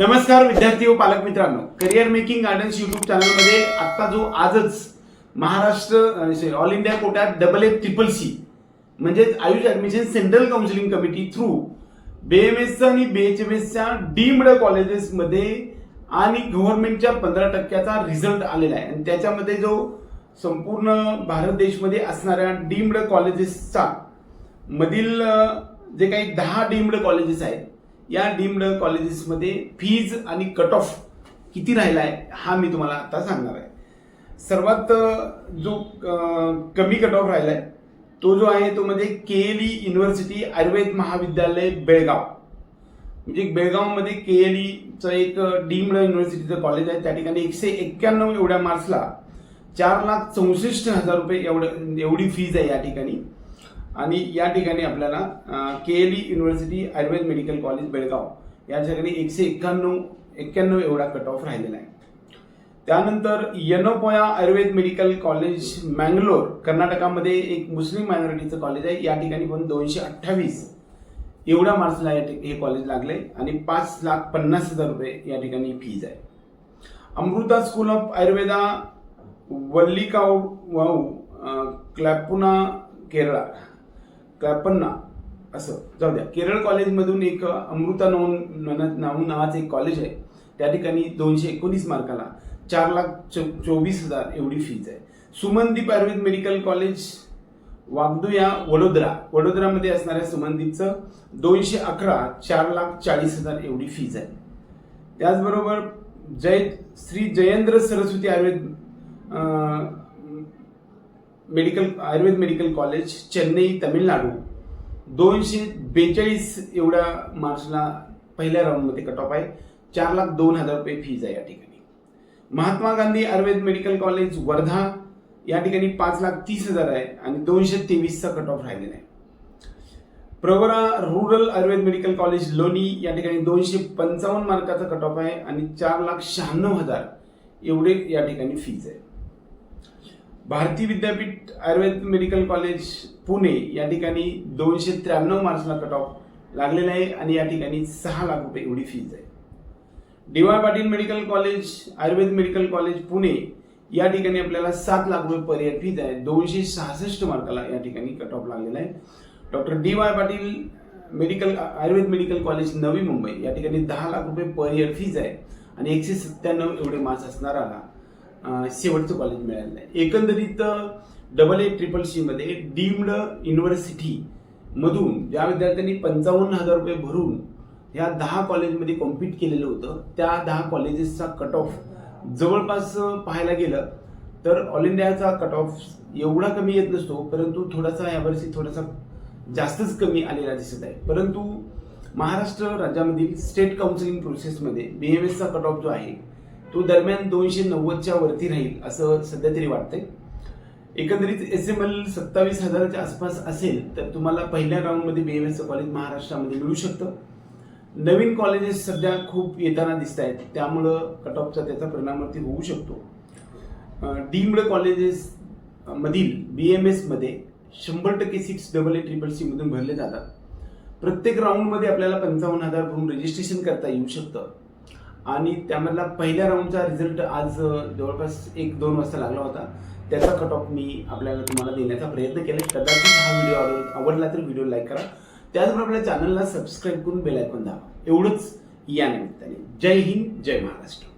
नमस्कार विद्यार्थी व पालक मित्रांनो. करिअर मेकिंग गार्डन्स युट्यूब चॅनलमध्ये आत्ता जो आजच महाराष्ट्र ऑल इंडिया कोट्यात डबल ए ट्रिपल सी म्हणजेच AYUSH admission central counselling committee through BMS आणि बीएचएमएसच्या डीम्ड कॉलेजेसमध्ये आणि गव्हर्नमेंटच्या पंधरा टक्क्याचा रिझल्ट आलेला आहे. आणि त्याच्यामध्ये जो संपूर्ण भारत देशमध्ये असणाऱ्या डीम्ड कॉलेजेसचा मधील जे काही दहा डीम्ड कॉलेजेस आहेत या डीम्ड कॉलेजेसमध्ये फीज आणि कट ऑफ किती राहिला आहे हा मी तुम्हाला आता सांगणार आहे. सर्वात जो कमी कट ऑफ राहिला आहे तो जो आहे तो म्हणजे K L E university Ayurved Mahavidyalaya Belgaum. म्हणजे बेळगावमध्ये के एल ईचं एक डीम्ड युनिव्हर्सिटीचं कॉलेज आहे. त्या ठिकाणी एकशे एक्क्याण्णव एवढ्या मार्क्सला चार लाख चौसष्ट हजार रुपये एवढं एवढी फीज आहे या ठिकाणी. आणि या ठिकाणी आपल्याला K L E university Ayurved medical college Belgaum या ठिकाणी एकशे एक्क्याण्णव एक्क्याण्णव एवढा कट ऑफ राहिलेला आहे. त्यानंतर यनोपोया आयुर्वेद मेडिकल कॉलेज मँगलोर कर्नाटकामध्ये एक मुस्लिम मायनॉरिटीचं कॉलेज आहे. या ठिकाणी पण दोनशे अठ्ठावीस एवढ्या मार्क्सला या हे कॉलेज लागले आणि पाच लाख पन्नास हजार रुपये या ठिकाणी फीज आहे. अमृता स्कूल ऑफ आयुर्वेदा वल्लिकाऊ वाऊ क्लॅपुना केरळा. क्लॅपन्ना असं. जाऊ द्या. केरळ कॉलेजमधून एक अमृता नोन नाव नावाचं एक कॉलेज आहे. त्या ठिकाणी दोनशे एकोणीस मार्काला चार लाख चो चोवीस हजार एवढी फीज आहे. Sumandeep Ayurved medical college Waghodia Vadodara. वडोदरामध्ये असणाऱ्या सुमनदीपचं दोनशे अकरा चार लाख चाळीस हजार एवढी फीज आहे. त्याचबरोबर Jay Shri Jayendra Saraswati Ayurved medical Ayurved medical college Chennai Tamil Nadu दोनशे बेचाळीस एवढ्या मार्क्सला पहिल्या राऊंडमध्ये कट ऑफ आहे. चार लाख दोन हजार रुपये फीज आहे या ठिकाणी. महात्मा गांधी आयुर्वेद मेडिकल कॉलेज वर्धा या ठिकाणी पाच लाख तीस हजार आहे आणि दोनशे तेवीसचा कट ऑफ राहिलेला आहे. Pravara rural Ayurved medical college Loni या ठिकाणी दोनशे पंचावन्न मार्काचा कट ऑफ आहे आणि चार लाख शहाण्णव हजार एवढे या ठिकाणी फीज आहे. भारती विद्यापीठ आयुर्वेद मेडिकल कॉलेज पुणे या ठिकाणी दोनशे त्र्याण्णव मार्क्सला कट ऑफ लागलेला आहे आणि या ठिकाणी सहा लाख रुपये एवढी फीज आहे. D Y Patil medical college Ayurved medical college Pune या ठिकाणी आपल्याला सात लाख रुपये पर इयर फीज आहे. दोनशे सहासष्ट मार्काला या ठिकाणी कट ऑफ लागलेला आहे. Doctor D Y Patil medical Ayurved medical college Navi Mumbai या ठिकाणी दहा लाख रुपये पर इयर फीज आहे आणि एकशे सत्त्याण्णव एवढे मार्क्स असणार आला शेवटचं कॉलेज मिळालेलं आहे. एकंदरीत डबल ए ट्रिपल सी मध्ये डीम्ड युनिव्हर्सिटी मधून ज्या विद्यार्थ्यांनी पंचावन्न हजार रुपये भरून ह्या दहा कॉलेजमध्ये कॉम्पीट केलेलं होतं त्या दहा कॉलेजेसचा कट ऑफ जवळपास पाहायला गेलं तर ऑल इंडियाचा कट ऑफ एवढा कमी येत नसतो परंतु थोडासा यावर्षी थोडासा जास्तच कमी आलेला दिसत आहे. परंतु महाराष्ट्र राज्यामधील स्टेट काउन्सिलिंग प्रोसेसमध्ये बी एम एसचा कट ऑफ जो आहे तो दरम्यान दोनशे नव्वदच्या वरती राहील असं सध्या तरी वाटतंय. एकंदरीत एस एम एल सत्तावीस हजाराच्या आसपास असेल तर तुम्हाला पहिल्या राऊंडमध्ये बी एम एसचं कॉलेज महाराष्ट्रामध्ये मिळू शकतं. नवीन कॉलेजेस सध्या खूप येताना दिसत आहेत त्यामुळं कट ऑफचा त्याचा परिणामावरती होऊ शकतो. डीम्ड कॉलेजेस मधील बी एम एसमध्ये शंभर टक्के six double A triple C मधून भरले जातात. प्रत्येक राऊंडमध्ये आपल्याला पंचावन्न हजार भरून रजिस्ट्रेशन करता येऊ शकतं. आणि त्यामधला पहिल्या राऊंडचा रिझल्ट आज जवळपास एक दोन वाजता लागला होता. त्याचा कट ऑफ मी आपल्याला तुम्हाला देण्याचा प्रयत्न केला. कदाचित हा व्हिडिओ आवड- आवडला तर व्हिडिओ लाईक करा. त्याचबरोबर आपल्या चॅनलला सबस्क्राईब करून बेल आयकॉन दाबा. एवढंच या निमित्ताने. जय हिंद जय महाराष्ट्र.